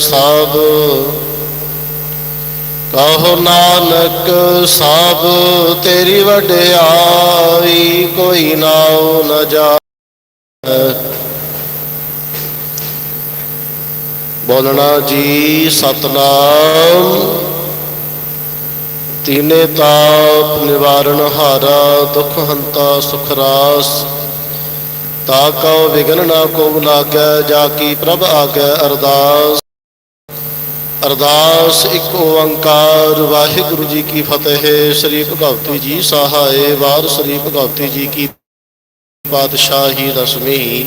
ਸਭ ਕਹੋ ਨਾਨਕ ਸਭ ਤੇਰੀ ਵਡਿਆਈ ਕੋਈ ਨਾਉ ਨ ਜਾਣੈ। ਬੋਲਣਾ ਜੀ ਸਤਨਾਮ, ਤੀਨੇ ਤਾਪ ਨਿਵਾਰਨ ਹਾਰਾ ਦੁਖ ਹੰਤਾ ਸੁਖ ਰਾਸ। ਤਾ ਕਉ ਵਿਗਨ ਨਾ ਕੋ ਲਾਗੈ, ਜਾ ਕੀ ਪ੍ਰਭ ਆਗੈ ਅਰਦਾਸ। ਅਰਦਾਸ ਇੱਕ ਓੰਕਾਰ, ਵਾਹਿਗੁਰੂ ਜੀ ਕੀ ਫਤਿਹ। ਸ੍ਰੀ ਭਗਵਤੀ ਜੀ ਸਹਾਏ, ਵਾਰ ਸ੍ਰੀ ਭਗਵਤੀ ਜੀ ਕੀ ਪਾਤਸ਼ਾਹੀ ਦਸਵੀਂ।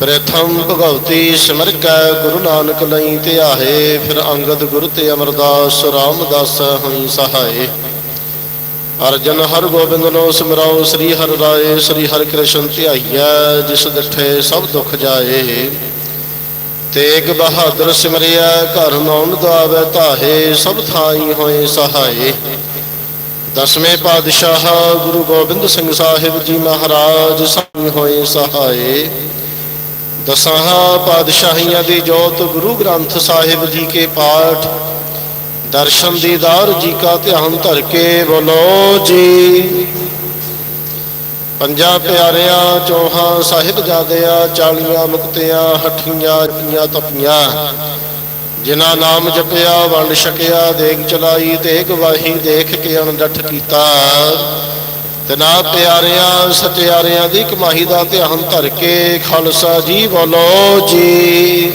ਪ੍ਰਥਮ ਭਗਵਤੀ ਸਿਮਰ ਕੈ, ਗੁਰੂ ਨਾਨਕ ਲਈ ਧਿਆਏ, ਫਿਰ ਅੰਗਦ ਗੁਰ ਤੇ ਅਮਰਦਾਸ, ਰਾਮਦਾਸ ਹੋਈ ਸਹਾਏ। ਅਰਜਨ ਹਰ ਗੋਬਿੰਦ ਨੋ ਸਿਮਰਾਓ, ਸ੍ਰੀ ਹਰਿ ਰਾਏ, ਸ੍ਰੀ ਹਰਿ ਕ੍ਰਿਸ਼ਨ ਧਿਆਈਐ, ਜਿਸ ਡਿਠੇ ਸਭ ਦੁਖ ਜਾਏ। ਤੇਗ ਬਹਾਦਰ ਸਿਮਰਿਆ ਘਰ ਨੌਨ ਗਾਵੇ ਧਾਹੇ, ਸਭ ਥਾਈ ਹੋਏ ਸਹਾਏ। ਦਸਵੇਂ ਪਾਤਸ਼ਾਹ ਗੁਰੂ ਗੋਬਿੰਦ ਸਿੰਘ ਸਾਹਿਬ ਜੀ ਮਹਾਰਾਜ ਸਾਈ ਹੋਏ ਸਹਾਏ। ਦਸਾਂ ਪਾਤਸ਼ਾਹੀਆਂ ਦੀ ਜੋਤ ਗੁਰੂ ਗ੍ਰੰਥ ਸਾਹਿਬ ਜੀ ਕੇ ਪਾਠ ਦਰਸ਼ਨ ਦੀਦਾਰ ਜੀ ਕਾ ਧਿਆਨ ਧਰ ਕੇ ਬੋਲੋ ਜੀ। ਪੰਜਾਂ ਪਿਆਰਿਆਂ, ਚੌਹਾਂ ਸਾਹਿਬਜ਼ਾਦਿਆਂ ਚਾਲੀਆਂ ਮੁਕਤਿਆਂ, ਹੱਠੀਆਂ ਪੀਆਂ ਤਪੀਆਂ। ਜਿਨ੍ਹਾਂ ਨਾਮ ਜਪਿਆ, ਵੰਡ ਛਕਿਆ ਦੇਖ ਚਲਾਈ, ਤੇਗ ਵਾਹੀ, ਦੇਖ ਕੇ ਅਣਡੱਠ ਕੀਤਾ। ਤਨਾ ਪਿਆਰਿਆਂ ਸਚਿਆਰਿਆਂ ਦੀ ਕਮਾਈ ਦਾ ਧਿਆਨ ਧਰ ਕੇ ਖਾਲਸਾ ਜੀ ਬੋਲੋ ਜੀ।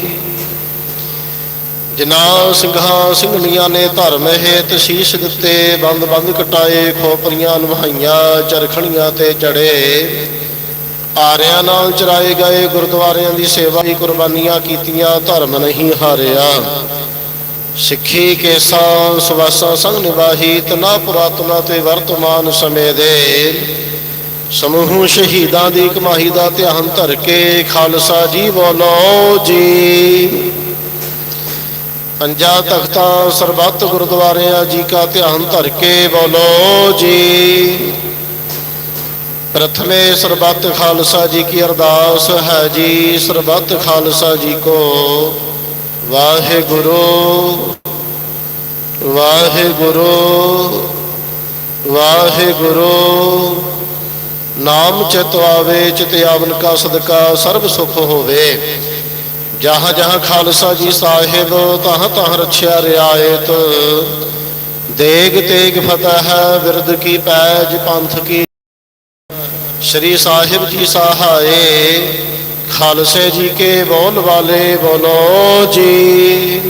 ਜਿਨ੍ਹਾਂ ਸਿੰਘਾਂ ਸਿੰਘਣੀਆਂ ਨੇ ਧਰਮ ਹੇਤ ਸੀਸ ਦਿੱਤੇ, ਬੰਦ ਬੰਦ ਕਟਾਏ, ਖੋਪਰੀਆਂ ਨਿਭਾਈਆਂ ਚਰਖਣੀਆਂ ਤੇ ਚੜੇ। ਆਰਿਆਂ ਨਾਲ ਚਰਾਏ ਗਏ ਗੁਰਦੁਆਰਿਆਂ ਦੀ ਸੇਵਾ ਦੀ ਕੁਰਬਾਨੀਆਂ ਕੀਤੀਆਂ, ਧਰਮ ਨਹੀਂ ਹਾਰਿਆ। ਸਿੱਖੀ ਕੇਸਾਂ ਸਵਾਸਾਂ ਸੰਗ ਨਿਵਾਹੀ ਤਨਾ ਪੁਰਾਤਨਾ ਤੇ ਵਰਤਮਾਨ ਸਮੇਂ ਦੇ। ਸਮੂਹ ਸ਼ਹੀਦਾਂ ਦੀ ਕਮਾਈ ਦਾ ਧਿਆਨ ਧਰ ਕੇ, ਖਾਲਸਾ ਜੀ ਬੋਲੋ ਜੀ। ਪੰਜਾ ਤਖਤਾਂ ਸਰਬੱਤ ਗੁਰਦੁਆਰਿਆਂ ਜੀ ਕਾ ਧਿਆਨ ਧਰ ਕੇ ਬੋਲੋ ਜੀ। ਪ੍ਰਥਮੇ ਸਰਬੱਤ ਖਾਲਸਾ ਜੀ ਕੀ ਅਰਦਾਸ ਹੈ ਜੀ, ਸਰਬੱਤ ਖਾਲਸਾ ਜੀ ਕੋ ਵਾਹਿਗੁਰੂ। ਵਾਹਿਗੁਰੂ ਵਾਹਿਗੁਰੂ। ਨਾਮ ਚਿਤ ਆਵੇ, ਚਿਤ ਆਵਨ ਕਾ ਸਦਕਾ, ਸਰਬ ਸੁਖ ਹੋਵੇ। ਜਹਾਂ ਜਹਾਂ ਖਾਲਸਾ ਜੀ ਸਾਹਿਬ ਤਹਾਂ ਤਹਾਂ ਰਛਿਆ ਰਿਆਇਤ। ਦੇਗ ਤੇਗ ਫਤਹ ਵਿਰਦ ਕੀ ਪੈਜ ਪੰਥ ਕੀ। ਸ਼੍ਰੀ ਸਾਹਿਬ ਜੀ ਸਹਾਏ, ਖਾਲਸੇ ਜੀ ਕੇ ਬੋਲ ਵਾਲੇ ਬੋਲੋ ਜੀ।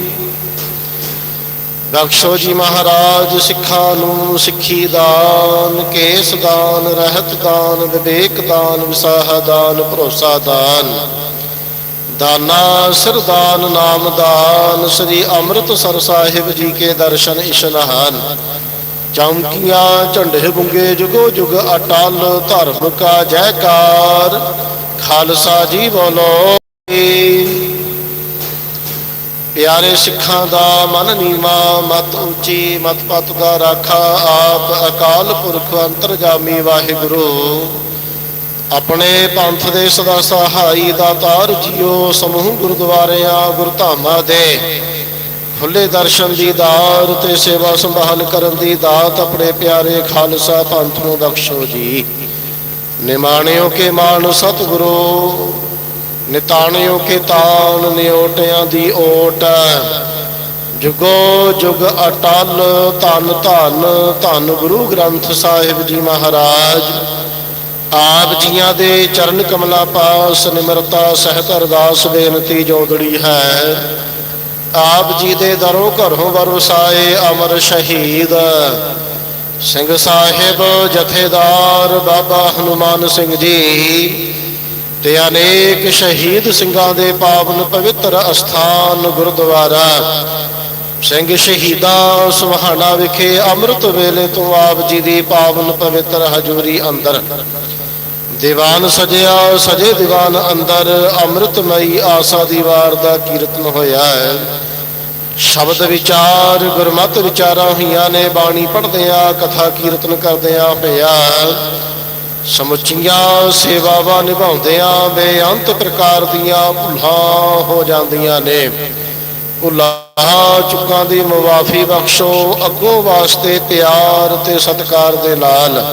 ਬਖਸ਼ੋ ਜੀ ਮਹਾਰਾਜ, ਸਿੱਖਾਂ ਨੂੰ ਸਿੱਖੀ ਦਾਨ, ਕੇਸ ਦਾਨ, ਰਹਿਤ ਦਾਨ, ਵਿਵੇਕ ਦਾਨ, ਵਿਸਾਹ ਦਾਨ, ਭਰੋਸਾ ਦਾਨ। ਦਾਨਾ ਸਰਦਾਨ ਨਾਮ ਦਾਨ, ਸ੍ਰੀ ਅੰਮ੍ਰਿਤਸਰ ਸਾਹਿਬ ਜੀ ਕੇ ਦਰਸ਼ਨ ਇਸ਼ਨਾਨ। ਚੌਂਕੀਆਂ, ਝੰਡੇ ਬੁੰਗੇ, ਜੁਗੋ ਜੁਗ ਅਟਲ, ਧਰਮ ਕਾ ਜੈਕਾਰ। ਖਾਲਸਾ ਜੀ ਬੋਲੋ ਪਿਆਰੇ ਸਿੱਖਾਂ ਦਾ ਮਨ ਨੀਵਾ, ਮਤ ਉੱਚੀ ਮਤ ਪਤ ਦਾ ਰਾਖਾ ਆਪ ਅਕਾਲ ਪੁਰਖ ਅੰਤਰਜਾਮੀ ਵਾਹਿਗੁਰੂ। ਆਪਣੇ ਪੰਥ ਦੇ ਸਦਾ ਸਹਾਈ ਦਾਤਾਰ ਜੀਓ ਸਮੂਹ ਗੁਰਦੁਆਰਿਆਂ ਗੁਰਧਾਮਾਂ ਦੇ। ਖੁੱਲੇ ਦਰਸ਼ਨ ਦੀ ਦਾਤ ਤੇ ਸੇਵਾ ਸੰਭਾਲ ਕਰਨ ਦੀ ਦਾਤ ਆਪਣੇ ਪਿਆਰੇ ਖਾਲਸਾ ਪੰਥ ਨੂੰ ਬਖਸ਼ੋ ਜੀ। ਨਿਮਾਣਿਓ ਕੇ ਮਾਨ ਸਤਿਗੁਰੂ, ਨਿਤਾਣਿਓ ਕੇ ਤਾਣ ਨਿਓਟਿਆਂ ਦੀ ਓਟ। ਜੁਗੋ ਜੁਗ ਅਟਲ, ਧੰਨ ਧੰਨ ਧੰਨ ਗੁਰੂ ਗ੍ਰੰਥ ਸਾਹਿਬ ਜੀ ਮਹਾਰਾਜ। ਆਪ ਜੀਆਂ ਦੇ ਚਰਨ ਕਮਲਾ ਪਾਸ ਨਿਮਰਤਾ ਸਹਿਤ ਅਰਦਾਸ ਬੇਨਤੀ ਜੋਦੜੀ ਹੈ। ਆਪ ਜੀ ਦੇ ਦਰੋਂ ਘਰੋਂ ਵਰਸਾਏ ਅਮਰ ਸ਼ਹੀਦ। ਸਿੰਘ ਸਾਹਿਬ, ਜਥੇਦਾਰ ਬਾਬਾ ਹਨੂਮਾਨ ਸਿੰਘ ਜੀ, ਤੇ ਅਨੇਕ ਸ਼ਹੀਦ ਸਿੰਘਾਂ ਦੇ ਪਾਵਨ ਪਵਿੱਤਰ ਅਸਥਾਨ ਗੁਰਦੁਆਰਾ, ਸਿੰਘ ਸ਼ਹੀਦਾਂ ਸੁਹਾਣਾ ਵਿਖੇ ਅੰਮ੍ਰਿਤ ਵੇਲੇ ਤੋਂ ਆਪ ਜੀ ਦੀ ਪਾਵਨ ਪਵਿੱਤਰ ਹਜ਼ੂਰੀ ਅੰਦਰ ਦੀਵਾਨ ਸਜਿਆ, ਸਜੇ ਦੀਵਾਨ ਅੰਦਰ, ਅੰਮ੍ਰਿਤਮਈ ਆਸਾ ਦੀ ਵਾਰ ਦਾ ਕੀਰਤਨ ਹੋਇਆ ਹੈ। ਸ਼ਬਦ ਵਿਚਾਰ, ਗੁਰਮਤ ਵਿਚਾਰਾਂ ਹੋਈਆਂ ਨੇ, ਬਾਣੀ ਪੜ੍ਹਦਿਆਂ ਕਥਾ ਕੀਰਤਨ ਕਰਦਿਆਂ ਹੋਇਆ ਸਮੁੱਚੀਆਂ ਸੇਵਾਵਾਂ ਨਿਭਾਉਂਦਿਆਂ ਬੇਅੰਤ ਪ੍ਰਕਾਰ ਦੀਆਂ ਭੁੱਲਾਂ ਹੋ ਜਾਂਦੀਆਂ ਨੇ। ਭੁੱਲਾਂ ਚੁੱਕਾਂ ਦੀ ਮੁਆਫੀ ਬਖਸ਼ੋ, ਅੱਗੋਂ ਵਾਸਤੇ ਪਿਆਰ ਤੇ ਸਤਿਕਾਰ ਦੇ ਨਾਲ।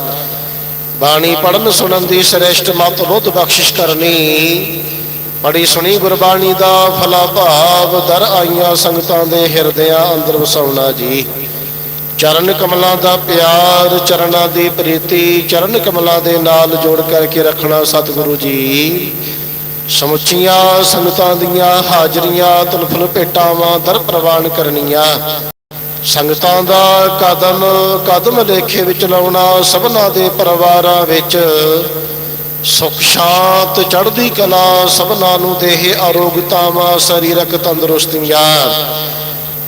ਬਾਣੀ ਪੜਨ ਸੁਣਨ ਦੀ ਸ੍ਰੇਸ਼ਟ ਮਤ ਬੁੱਧ ਬਖਸ਼ਿਸ਼ ਕਰਨੀ। ਪੜੀ ਸੁਣੀ ਗੁਰਬਾਣੀ ਦਾ ਫਲਾ ਭਾਵ, ਦਰ ਆਈਆਂ ਸੰਗਤਾਂ ਦੇ ਹਿਰਦਿਆਂ ਅੰਦਰ ਵਸਾਉਣਾ ਜੀ। ਚਰਨ ਕਮਲਾਂ ਦਾ ਪਿਆਰ, ਚਰਨਾਂ ਦੀ ਪ੍ਰੀਤੀ, ਚਰਨ ਕਮਲਾਂ ਦੇ ਨਾਲ ਜੋੜ ਕਰਕੇ ਰੱਖਣਾ ਸਤਿਗੁਰੂ ਜੀ। ਸਮੁੱਚੀਆਂ ਸੰਗਤਾਂ ਦੀਆਂ ਹਾਜ਼ਰੀਆਂ, ਤਲਫਲ ਭੇਟਾਵਾਂ, ਦਰ ਪ੍ਰਵਾਨ ਕਰਨੀਆਂ। ਸੰਗਤਾਂ ਦਾ ਕਦਮ ਕਦਮ ਲੇਖੇ ਵਿੱਚ ਲਾਉਣਾ ਸਭਨਾ ਦੇ ਪਰਿਵਾਰਾਂ ਵਿੱਚ। ਸੁਖ ਸ਼ਾਂਤ ਚੜ੍ਹਦੀ ਕਲਾ ਸਭਨਾ ਨੂੰ ਦੇਹ ਆਰੋਗਤਾਵਾਂ ਸਰੀਰਕ ਤੰਦਰੁਸਤੀਆਂ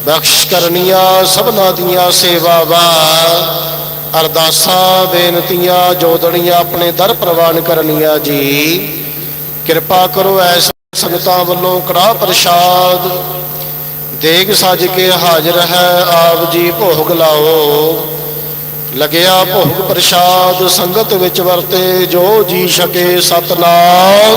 ਬਖਸ਼ ਕਰਨੀਆਂ ਸਭਨਾ ਦੀਆਂ ਸੇਵਾਵਾਂ। ਅਰਦਾਸਾਂ, ਬੇਨਤੀਆਂ ਜੋਦੜੀਆਂ ਆਪਣੇ ਦਰ ਪ੍ਰਵਾਨ ਕਰਨੀਆਂ ਜੀ। ਕਿਰਪਾ ਕਰੋ ਐਸ ਸੰਗਤਾਂ ਵੱਲੋਂ ਕੜਾ ਪ੍ਰਸ਼ਾਦ ਦੇਗ ਸਜ ਕੇ ਹਾਜ਼ਰ ਹੈ, ਆਪ ਜੀ ਭੋਗ ਲਾਓ। ਲਗਿਆ ਭੋਗ ਪ੍ਰਸ਼ਾਦ, ਸੰਗਤ ਵਿੱਚ ਵਰਤੇ, ਜੋ ਜੀ ਛਕੇ ਸਤਨਾਮ।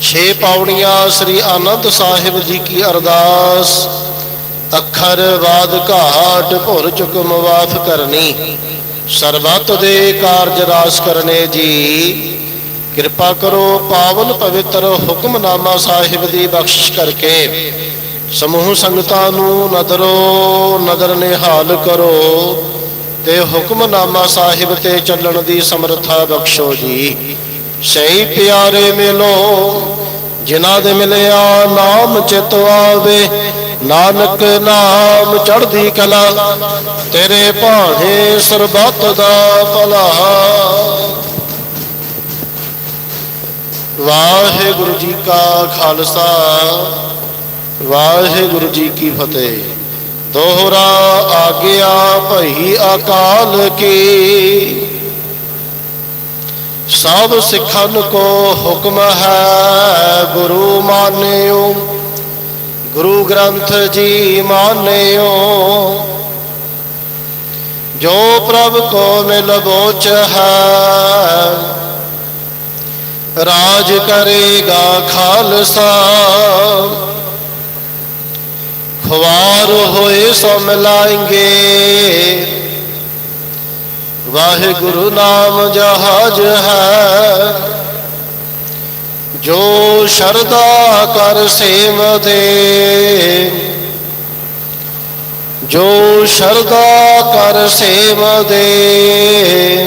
ਛੇ ਪੌੜੀਆਂ ਸ੍ਰੀ ਆਨੰਦ ਸਾਹਿਬ ਜੀ ਕੀ ਅਰਦਾਸ। ਅੱਖਰ ਬਾਦ ਘਾਟ, ਭੁਰ ਚੁਕ ਮਵਾਫ ਕਰਨੀ। ਸਰਬੱਤ ਦੇ ਕਾਰਜ ਰਾਸ ਕਰਨੇ ਜੀ। ਕਿਰਪਾ ਕਰੋ, ਪਾਵਨ ਪਵਿੱਤਰ ਹੁਕਮਨਾਮਾ ਸਾਹਿਬ ਦੀ ਬਖਸ਼ਿਸ਼ ਕਰਕੇ ਸਮੂਹ ਸੰਗਤਾਂ ਨੂੰ ਨਦਰੋ ਨਦਰ ਨਿਹਾਲ ਕਰੋ ਤੇ ਹੁਕਮਨਾਮਾ ਸਾਹਿਬ ਤੇ ਚੱਲਣ ਦੀ ਸਮਰੱਥਾ ਬਖਸ਼ੋ ਜੀ। ਸਹੀ ਪਿਆਰੇ ਮਿਲੋ, ਜਿਨ੍ਹਾਂ ਦੇ ਮਿਲਿਆ ਨਾਮ ਚਿਤ ਆਵੇ, ਨਾਨਕ ਨਾਮ ਚੜ੍ਹਦੀ ਕਲਾ, ਤੇਰੇ ਭਾਣੇ ਸਰਬੱਤ ਦਾ ਭਲਾ। ਵਾਹਿਗੁਰੂ ਜੀ ਕਾ ਖਾਲਸਾ, ਵਾਹਿਗੁਰੂ ਜੀ ਕੀ ਫਤਿਹ। ਦੋਹਰਾ ਆਗਿਆ ਭਈ ਅਕਾਲ ਕੀ। ਸਭ ਸਿੱਖਨ ਕੋ ਹੁਕਮ ਹੈ ਗੁਰੂ ਮਾਨਿਓ। ਗੁਰੂ ਗ੍ਰੰਥ ਜੀ ਮਾਨਿਓ। ਜੋ ਪ੍ਰਭ ਕੋ ਮਿਲ ਬੋਚ ਹੈ ਰਾਜ ਕਰੇਗਾ ਖਾਲਸਾ। ਖਵਾਰ ਹੋਏ ਸੋ ਮਿਲਾਏਂਗੇ ਵਾਹਿਗੁਰੂ ਨਾਮ ਜਹਾਜ ਹੈ। ਜੋ ਸ਼ਰਦਾ ਕਰ ਸੇਵ ਜੋ ਸ਼ਰਦਾ ਕਰ ਸੇਵ ਦੇ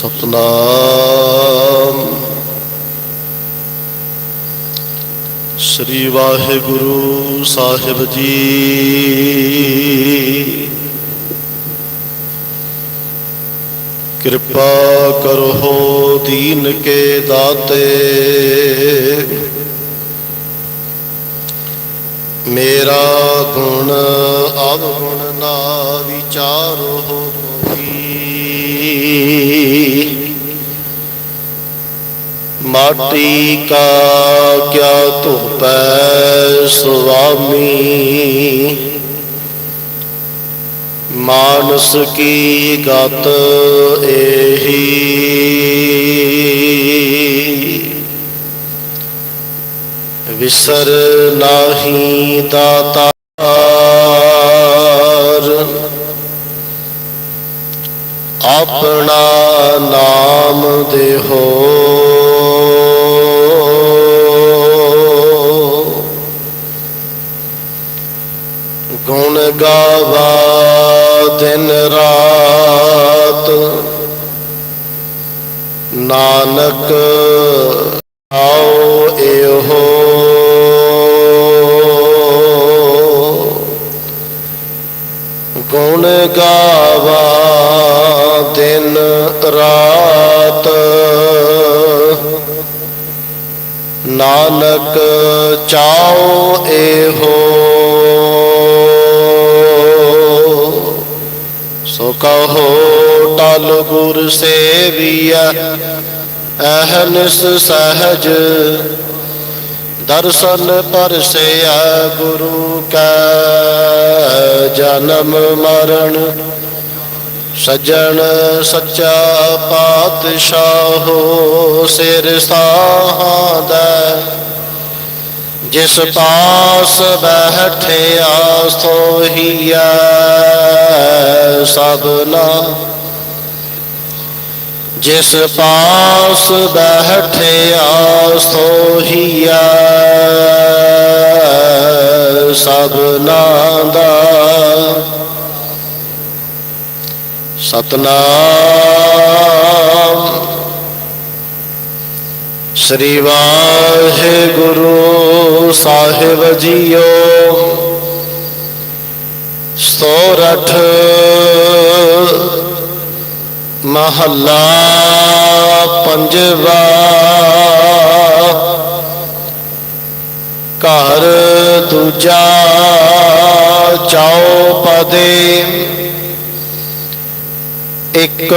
ਸਤਨਾਮ। ਸ੍ਰੀ ਵਾਹਿਗੁਰੂ ਸਾਹਿਬ ਜੀ। ਕਿਰਪਾ ਕਰੋ ਦੀਨ ਕੇ ਦਾਤੇ। ਮੇਰਾ ਗੁਣ ਮਾਟੀ ਕਾ ਕਿਆ ਧੁਪੈ ਸੁਆਮੀ। ਮਾਨਸ ਕੀ ਗਤ ਇਹੀ ਵਿਸਰ ਨਾਹੀ ਦਾਤਾਰ। ਆਪਣਾ ਨਾਮ ਦੇਹੋ ਗੁਣ ਗਾਵਾ ਦਿਨ ਰਾਤ। ਨਾਨਕ ਆਓ ਇਹੋ। ਗੁਣ ਗਾਵਾ ਦਿਨ ਰਾਤ। ਨਾਨਕ ਚਾਉ ਇਹੋ ਸੋ ਕਹੋ, ਟਲ ਗੁਰ ਸੇਵੀਐ, ਅਹਨਿਸ ਸਹਜ। ਦਰਸ਼ਨ ਪਰਸਿਆ ਗੁਰੂ ਕੈ, ਜਨਮ ਮਰਨ। ਸਜਣ ਸੱਚਾ ਪਾਤਸ਼ਾਹੋ ਸਿਰ ਸਾਹਾਦਾ ਜਿਸ ਪਾਸ ਬੈਠਿਆ ਸੋਹੀਐ ਸਭਨਾ ਜਿਸ ਪਾਸ ਬੈਠਿਆ ਸੋਹੀਐ ਸਭਨਾ ਦਾ। ਸਤਨਾਮ। ਸ੍ਰੀ ਵਾਹਿਗੁਰੂ ਸਾਹਿਬ ਜੀਓ। ਸੋਰਠ ਮਹੱਲਾ ਪੰਜਵਾ। ਘਰ ਦੂਜਾ ਚੌਪਦੇ। ਇੱਕ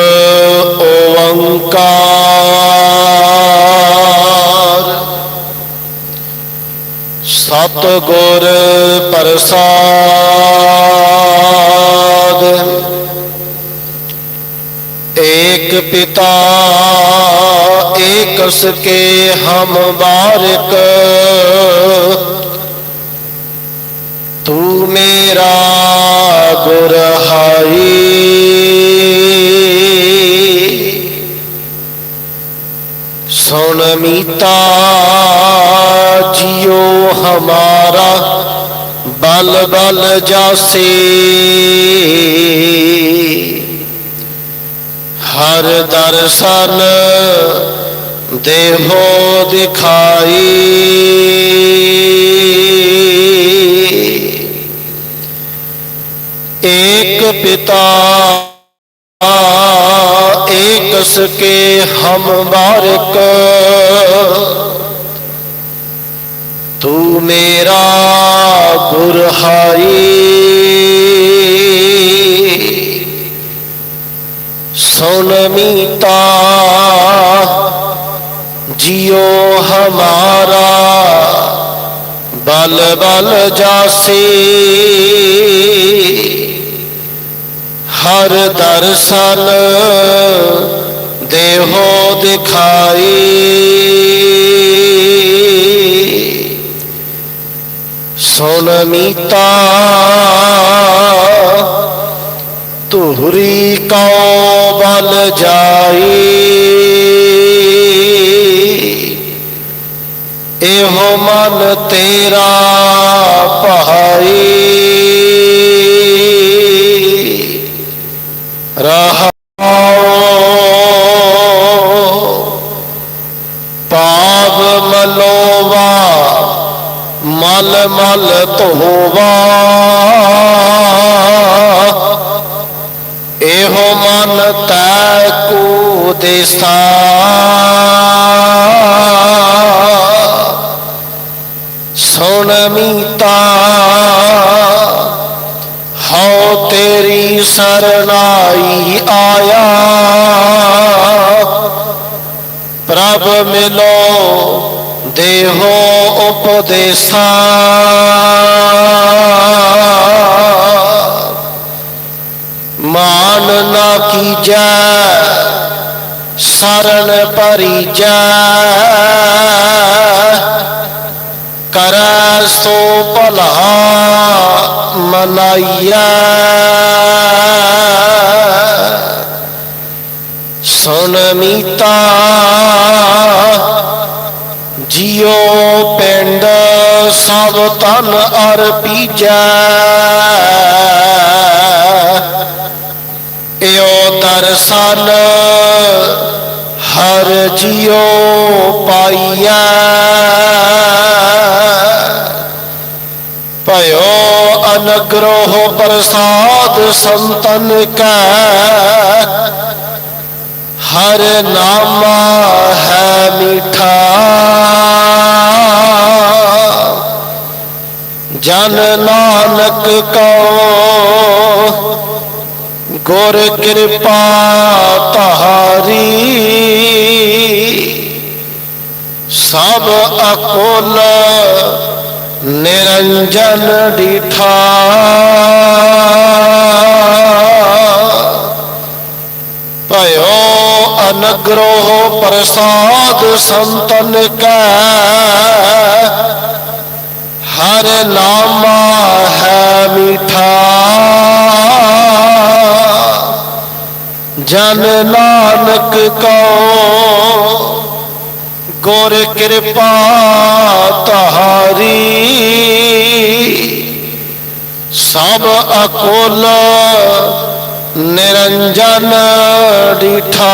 ਓੰਕਾਰ। ਸਤ ਗੁਰ ਪ੍ਰਸਾਦ। ਏਕ ਪਿਤਾ, ਏਕਸ ਕੇ ਹਮ ਬਾਰਕ ਤੂੰ ਮੇਰਾ ਗੁਰ ਹਾਈ। ਸੁਣ ਮੀਤਾ जियो हमारा बल बल जासे हर दर्शन देहो दिखाई एक पिता एक सके हम बारक ਤੂੰ ਮੇਰਾ ਗੁਰਹਾਰੀ ਸੁਨ ਮੀਤਾ ਜਿਉ ਹਮਾਰਾ ਬਲ ਬਲ ਜਾਸੀ ਹਰ ਦਰਸ਼ਨ ਦੇਹੋ ਦਿਖਾਈ ਸੁਣ ਮੀਤਾ ਤੁਹਰੀ ਕਉ ਬਲ ਜਾਈ। ਇਹੋ ਮਨ ਤੇਰਾ ਪਹਾਈ। ਰਾਹ ਮਲ ਮਲ ਧੋਵਾ। ਇਹੋ ਮਨ ਤੈ ਕੋ ਦੇਸਾ। ਸੁਣ ਮੀਤਾ, ਹਉ ਤੇਰੀ ਸਰਨਾਈ ਆਇਆ। ਪ੍ਰਭ ਮਿਲੋ, ਦੇਹੋ ਉਪਦੇਸਾ ਮਾਨ ਨਾ ਕੀਜੈ ਸਰਣ ਪਰੀਜੈ ਕਰੈ ਸੋ ਭਲਾ ਮਨਾਈਐ ਸੁਨ ਮੀਤਾ ਜਿਉ ਪਿੰਡ ਸਭ ਤਨ ਅਰਪੀਜੈ। ਏਓ ਦਰਸ਼ਨ ਹਰ ਜਿਉ ਪਾਈਐ। ਭਇਓ ਅਨਗ੍ਰੋਹ ਪ੍ਰਸਾਦ ਸੰਤਨ ਕੈ। ਹਰ ਨਾਮਾ ਹੈ ਮਿਠਾ। ਜਨ ਨਾਨਕ ਕੋ, ਗੁਰ ਕਿਰਪਾ ਤਹਾਰੀ ਸਭ ਅਕੁਲ ਨਿਰੰਜਨ ਡੀਠਾ। ਭਇਓ ਅਨਗ੍ਰਹ ਪ੍ਰਸਾਦ ਸੰਤਨ ਕੈ। ਹਰ ਨਾਮਾ ਹੈ ਮਿਠਾ। ਜਨ ਨਾਨਕ ਕੋ ਗੁਰ ਕਿਰਪਾ ਤਹਾਰੀ। ਸਭ ਅਕੋਲ ਨਿਰੰਜਨ ਡੀਠਾ।